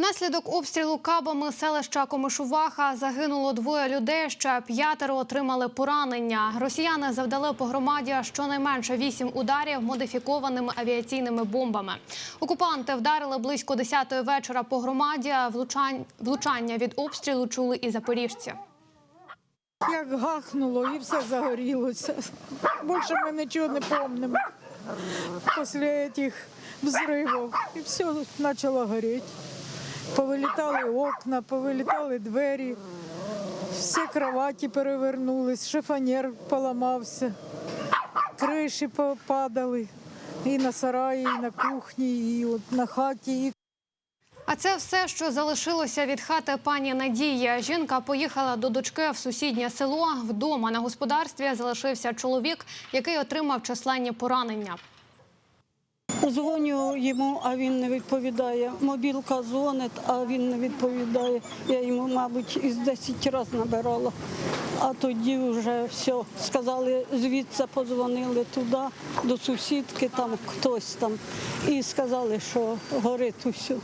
Внаслідок обстрілу кабами селища Комишуваха загинуло двоє людей. Ще п'ятеро отримали поранення. Росіяни завдали по громаді щонайменше вісім ударів модифікованими авіаційними бомбами. Окупанти вдарили близько 10-ї вечора по громаді. Влучання від обстрілу чули і запоріжці. Як гахнуло і все загорілося. Більше ми нічого не пам'ятаємо після цих взривів. І все почало горіти. Повилітали окна, повилітали двері, всі кроваті перевернулись, шифонер поламався, криші попадали і на сараї, і на кухні, і от на хаті. А це все, що залишилося від хати пані Надії. Жінка поїхала до дочки в сусіднє село. Вдома на господарстві залишився чоловік, який отримав численні поранення. Дзвоню йому, а він не відповідає. Мобілка дзвонить, а він не відповідає. Я йому, мабуть, із 10 разів набирала. А тоді вже все. Сказали, звідси подзвонили туди, до сусідки, там хтось там. І сказали, що горить усе.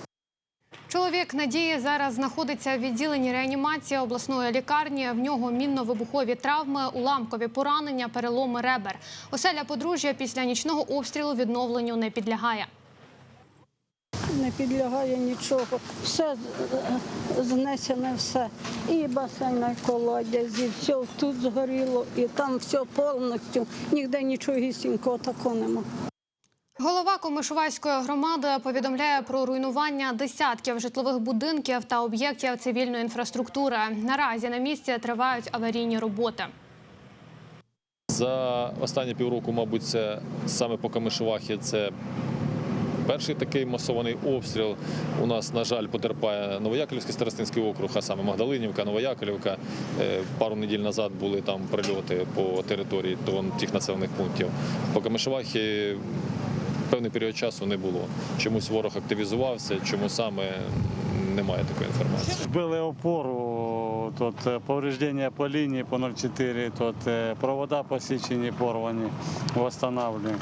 Чоловік Надії зараз знаходиться в відділенні реанімації обласної лікарні. В нього мінно-вибухові травми, уламкові поранення, переломи ребер. Оселя подружжя після нічного обстрілу відновленню не підлягає. Не підлягає нічого. Все знесене все. І басейн, і колодязь, і все тут згоріло, і там все повністю. Ніде нічого такого нема. Голова Комишувальської громади повідомляє про руйнування десятків житлових будинків та об'єктів цивільної інфраструктури. Наразі на місці тривають аварійні роботи. За останні півроку, мабуть, це саме по Камишувахі це перший такий масований обстріл. У нас, на жаль, потерпає Новояковлівський старостинський округ, а саме Магдалинівка, Новояковлівка. Е, Пару неділь назад були там прильоти по території тих населених пунктів. По Камишувахі певний період часу не було. Чомусь ворог активізувався, чому саме немає такої інформації. Вбили опору, тут е, повреждення по лінії по 0,4, тут е, провода посічені, порвані, встановлюємо.